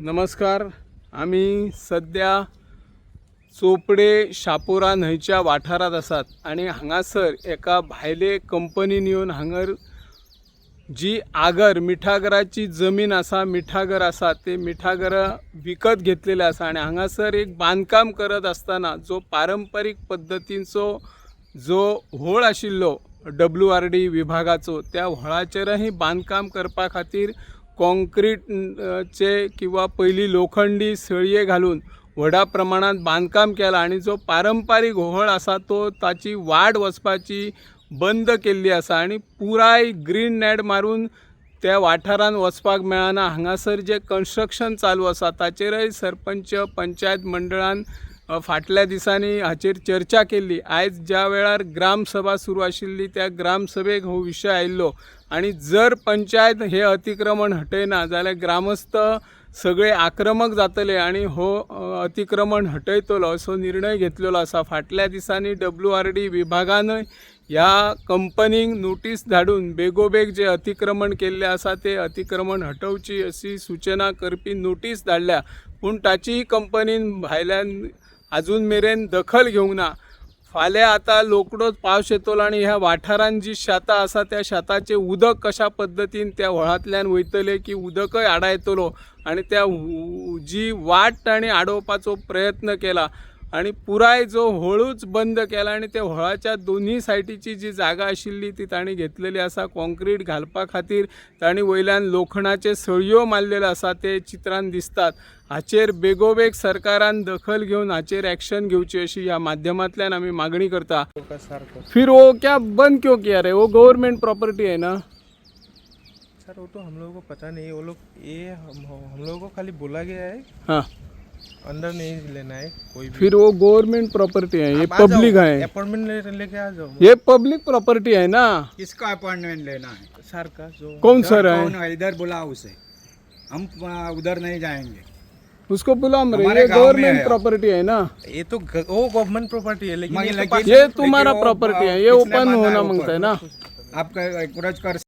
नमस्कार. आम्ही सध्या चोपडे शापोरा न्हंयच्या वाठारात आसात आणि हांगासर एका भायले कंपनीन येवन हांगर जी आगर मिठागराची जमीन आसा मिठागर आसा ते मिठागर विकत घेतलेले आसा आणि हांगासर एक बांदकाम करत आसतना जो पारंपारीक पद्दतींचो जो व्होळ आशिल्लो डब्ल्यू आर डी विभागाचो त्या व्हळाचेरही बांदकाम करपा खातीर काँक्रीटचे किंवा पहिली लोखंडी सळये घालून व्हडा प्रमाणात बांदकाम केलां आणि जो पारंपारीक व्हळ आसा तो ताची वाड वचपाची बंद केल्ली आसा आणि पुराय ग्रीन नॅट मारून त्या वाठारान वचपाक मेळना. हांगासर जे कन्स्ट्रक्शन चालू आसा ताचेरय सरपंच पंचायत मंडळान फाटल्या दिसांनी हाचेर चर्चा केल्ली आयज ज्या वेळार ग्रामसभा सुरू आशिल्ली त्या ग्रामसभेक हो विशय आयिल्लो. आणि जर पंचायत हे अतिक्रमण हटयना जाल्यार ग्रामस्थ सगळे आक्रमक जातले आणि हो अतिक्रमण हटयतलो असो निर्णय घेतलेलो आसा फाटल्या दिसांनी डब्ल्यू आर डी विभागानय ह्या कंपनीक नोटीस धाडून बेगोबेग जे अतिक्रमण केल्ले आसा ते अतिक्रमण हटोवची अशी सूचना करपी नोटीस धाडल्या. पूण ताची कंपनीन भायल्यान अजून मेरेन दखल घेवंक ना फाल्यां आतां रोकडोच पावस येतलो आणि ह्या वाठारान जी शेतां आसा त्या शेताचें उदक कशा पद्दतीन त्या व्हळांतल्यान वयतले की उदकय आडा येतलो आणि त्या जी वाट ताणें आडोवपाचो प्रयत्न केला. आणि पुराय जो व्हळूच बंद केला आणि त्या व्हळाच्या दोन्ही सायडीची जी जागा आशिल्ली ती तांणी घेतलेली आसा कॉन्क्रीट घालपा खातीर तांणी वयल्यान लोखंडाचे सळयो मारलेले आसा ते चित्रान दिसतात. हाचेर बेगोबेग सरकारान दखल घेवन हाचेर ॲक्शन घेवची अशी ह्या माध्यमांतल्यान आमी मागणी करता. फिर वो क्या बंद क्यों किया रे? वो गवर्नमेंट प्रॉपर्टी है ना? सर वो तो हम लोगों को पता नहीं वो लोग ये हम हम लोगों को खाली बोला गया है हाँ। अंदर नहीं लेना है कोई भी। फिर वो गवर्नमेंट प्रॉपर्टी है ये आप आ जाओ, पब्लिक है। अपॉइंटमेंट ले, लेके आ जाओ। ये पब्लिक प्रॉपर्टी है ना? किसका अपॉइंटमेंट लेना है? सर का जो कौन सर कौन है? इधर बुलाओ उसे। हम आ, उधर नहीं जाएँगे। उसको बुला मरे हमारे ये गाँव में गवर्नमेंट है। प्रॉपर्टी है ना? ये तो ग- वो गवर्नमेंट प्रॉपर्टी है लेकिन मगर ये तो पास- ये तुम्हारा लेकिन वो, प्रॉपर्टी है ये किसने ओपन बांधा है होना ऊपर? माँगता है ना? आप अप्रोच कर